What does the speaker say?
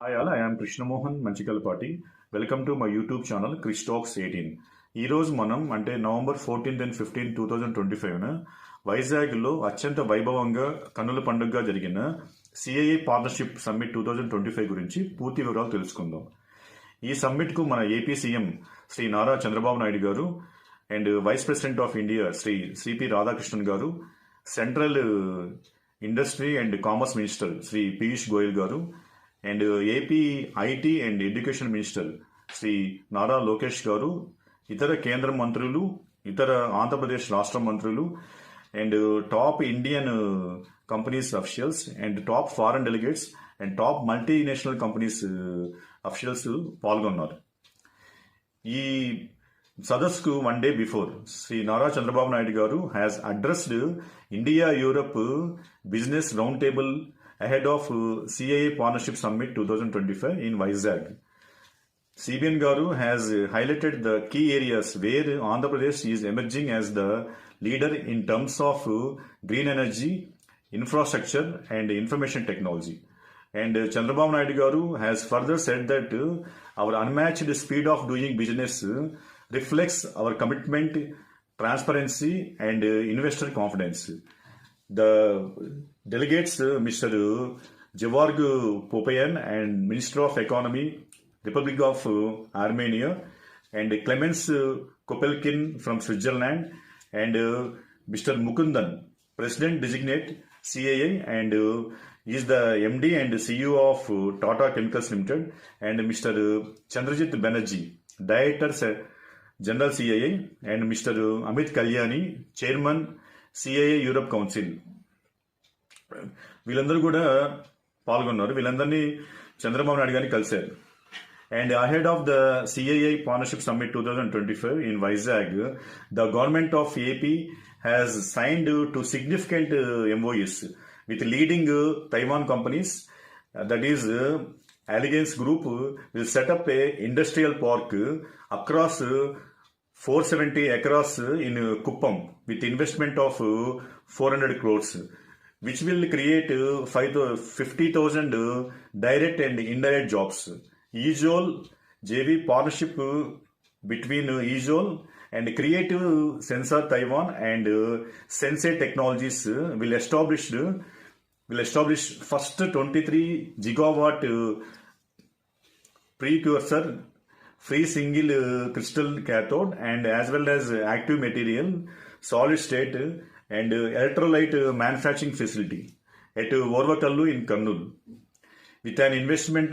Hi all I am Krishnamohan Manchikalpati welcome to my YouTube channel క్రిస్టాక్స్ eighteen ఈరోజు మనం అంటే November fourteenth and fifteen two thousand twenty ఫైవ్న వైజాగ్లో అత్యంత వైభవంగా కన్నుల పండుగగా జరిగిన CII partnership summit two thousand twenty five గురించి పూర్తి వివరాలు తెలుసుకుందాం. ఈ సమ్మిట్కు మన AP CM Shri Nara Chandrababu Naidu garu and vice president of India Shri CP Radhakrishnan garu central industry and commerce minister Shri Piyush Goyal garu and AP IT and education minister Shri Nara Lokesh గారు ఇతర కేంద్ర మంత్రులు ఇతర ఆంధ్రప్రదేశ్ రాష్ట్ర మంత్రులు and top Indian companies officials and top foreign delegates and top multinational companies officials పాల్గొన్నారు. ఈ సదస్సుకు one day before Shri Nara Chandrababu Naidu గారు has addressed India Europe business round table ahead of uh, CAA Partnership Summit 2025 in Vizag. CBN Garu has uh, highlighted the key areas where Andhra Pradesh is emerging as the leader in terms of uh, green energy, infrastructure, and information technology. And Chandrababu Naidu Garu has further said that our unmatched speed of doing business reflects our commitment, transparency, and investor confidence. The delegates, uh, Mr. Georg Popayan and Minister of Economy, Republic of uh, Armenia, and Clemens uh, Kopelkin from Switzerland, and uh, Mr. Mukundan, President Designate CAA, and uh, he is the MD and CEO of uh, Tata Chemicals Limited, and Mr. Chandrajit Banerjee, Director uh, General CAA, and Mr. Amit Kalyani, Chairman CIA Europe council వీళ్ళందరూ కూడా పాల్గొన్నారు. వీళ్ళందరినీ చంద్రబాబు నాయుడు గారిని కలిశారు. And ahead of the CII partnership summit two thousand twenty five in Vizag the government of AP has signed two significant MoUs with leading Taiwan companies that is Alliance group will set up industrial park across 470 acres in Kuppam with investment of 400 crores, which will create 50,000 direct and indirect jobs. EJOL JV partnership between EJOL and Creative Sensor Taiwan and Sensei Technologies will establish will establish first 23 gigawatt precursor free single uh, crystal cathode and as well as uh, active material solid state and uh, electrolyte manufacturing facility at Orvakallu in Kannur. With an investment